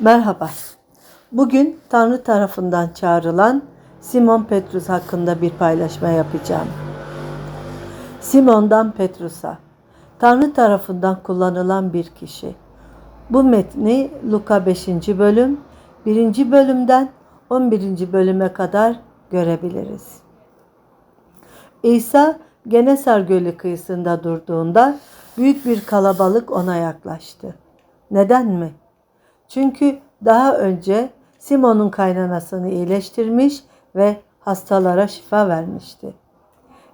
Merhaba. Bugün Tanrı tarafından çağrılan Simon Petrus hakkında bir paylaşma yapacağım. Simon'dan Petrus'a Tanrı tarafından kullanılan bir kişi. Bu metni Luka 5. bölüm 1. bölümden 11. bölüme kadar görebiliriz. İsa Genesar Gölü kıyısında durduğunda büyük bir kalabalık ona yaklaştı. Neden mi? Çünkü daha önce Simon'un kaynanasını iyileştirmiş ve hastalara şifa vermişti.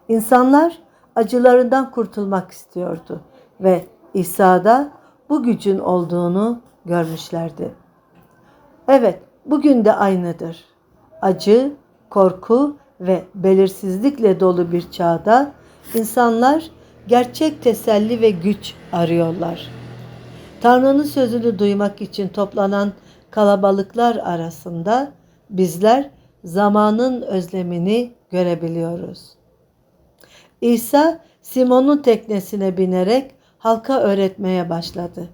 İnsanlar acılarından kurtulmak istiyordu ve İsa'da bu gücün olduğunu görmüşlerdi. Evet, bugün de aynıdır. Acı, korku ve belirsizlikle dolu bir çağda insanlar gerçek teselli ve güç arıyorlar. Tanrı'nın sözünü duymak için toplanan kalabalıklar arasında bizler zamanın özlemini görebiliyoruz. İsa Simon'un teknesine binerek halka öğretmeye başladı.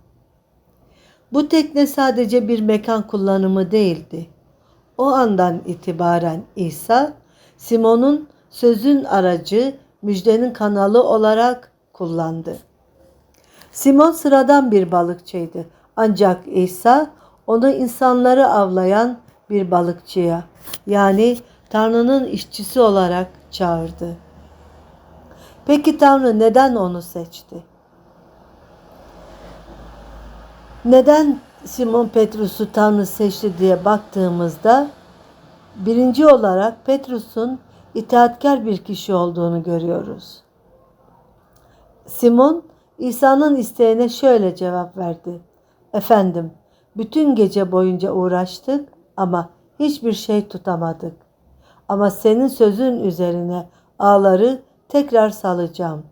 Bu tekne sadece bir mekan kullanımı değildi. O andan itibaren İsa Simon'un sözün aracı, müjdenin kanalı olarak kullandı. Simon sıradan bir balıkçıydı. Ancak İsa onu insanları avlayan bir balıkçıya yani Tanrı'nın işçisi olarak çağırdı. Peki Tanrı neden onu seçti? Neden Simon Petrus'u Tanrı seçti diye baktığımızda birinci olarak Petrus'un itaatkar bir kişi olduğunu görüyoruz. Simon İsa'nın isteğine şöyle cevap verdi. Efendim, bütün gece boyunca uğraştık ama hiçbir şey tutamadık. Ama senin sözün üzerine ağları tekrar salacağım.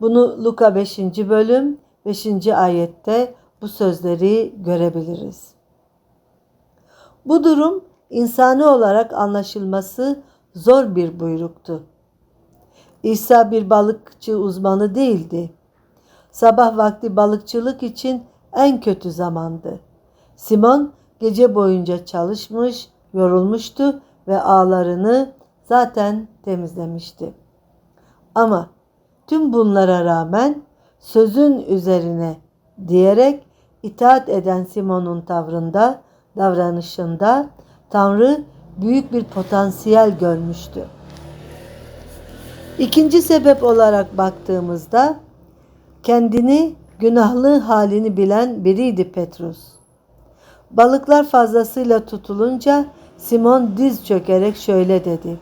Bunu Luka 5. bölüm 5. ayette bu sözleri görebiliriz. Bu durum insani olarak anlaşılması zor bir buyruktu. İsa bir balıkçı uzmanı değildi. Sabah vakti balıkçılık için en kötü zamandı. Simon gece boyunca çalışmış, yorulmuştu ve ağlarını zaten temizlemişti. Ama tüm bunlara rağmen sözün üzerine diyerek itaat eden Simon'un tavrında, davranışında Tanrı büyük bir potansiyel görmüştü. İkinci sebep olarak baktığımızda kendini günahlı halini bilen biriydi Petrus. Balıklar fazlasıyla tutulunca Simon diz çökerek şöyle dedi.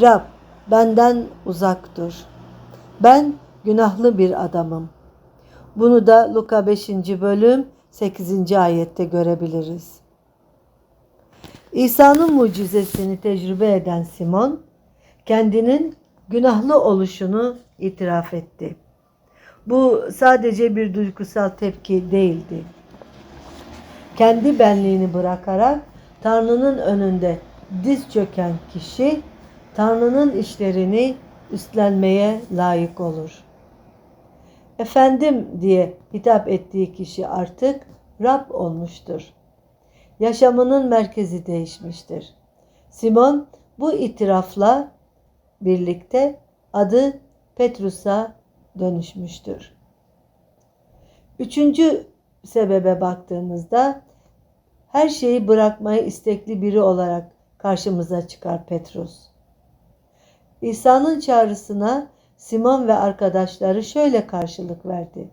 Rab benden uzak dur. Ben günahlı bir adamım. Bunu da Luka 5. bölüm 8. ayette görebiliriz. İsa'nın mucizesini tecrübe eden Simon kendinin günahlı oluşunu itiraf etti. Bu sadece bir duygusal tepki değildi. Kendi benliğini bırakarak Tanrı'nın önünde diz çöken kişi Tanrı'nın işlerini üstlenmeye layık olur. Efendim diye hitap ettiği kişi artık Rab olmuştur. Yaşamının merkezi değişmiştir. Simon bu itirafla birlikte adı Petrus'a dönüşmüştür. Üçüncü sebebe baktığımızda her şeyi bırakmaya istekli biri olarak karşımıza çıkar Petrus. İsa'nın çağrısına Simon ve arkadaşları şöyle karşılık verdi.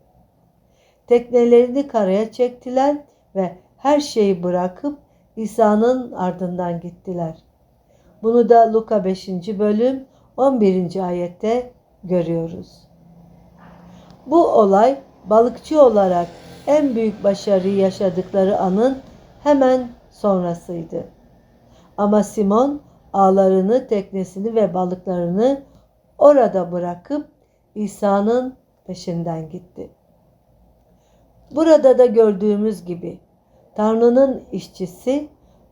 Teknelerini karaya çektiler ve her şeyi bırakıp İsa'nın ardından gittiler. Bunu da Luka 5. bölüm 11. ayette görüyoruz. Bu olay balıkçı olarak en büyük başarıyı yaşadıkları anın hemen sonrasıydı. Ama Simon ağlarını, teknesini ve balıklarını orada bırakıp İsa'nın peşinden gitti. Burada da gördüğümüz gibi Tanrı'nın işçisi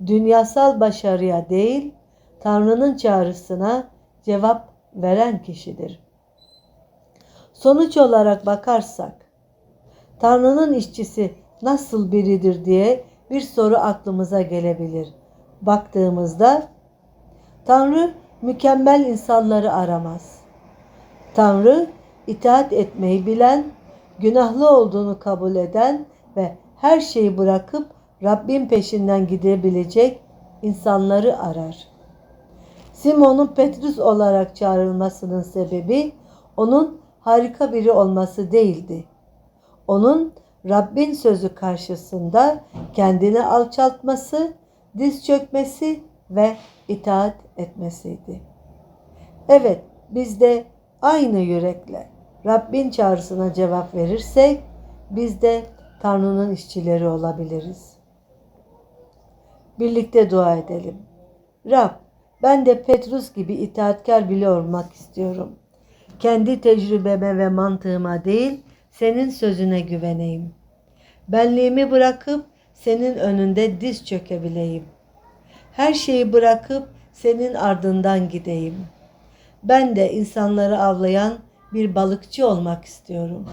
dünyasal başarıya değil, Tanrı'nın çağrısına cevap veren kişidir. Sonuç olarak bakarsak Tanrı'nın işçisi nasıl biridir diye bir soru aklımıza gelebilir. Baktığımızda Tanrı mükemmel insanları aramaz. Tanrı itaat etmeyi bilen, günahlı olduğunu kabul eden ve her şeyi bırakıp Rabbin peşinden gidebilecek insanları arar. Simon'un Petrus olarak çağrılmasının sebebi onun harika biri olması değildi. Onun Rabbin sözü karşısında kendini alçaltması, diz çökmesi ve itaat etmesiydi. Evet, biz de aynı yürekle Rabbin çağrısına cevap verirsek biz de Tanrı'nın işçileri olabiliriz. Birlikte dua edelim. Rab, ben de Petrus gibi itaatkar bile olmak istiyorum. Kendi tecrübeme ve mantığıma değil, senin sözüne güveneyim. Benliğimi bırakıp senin önünde diz çökebileyim. Her şeyi bırakıp senin ardından gideyim. Ben de insanları avlayan bir balıkçı olmak istiyorum.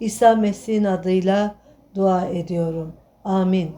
İsa Mesih'in adıyla dua ediyorum. Amin.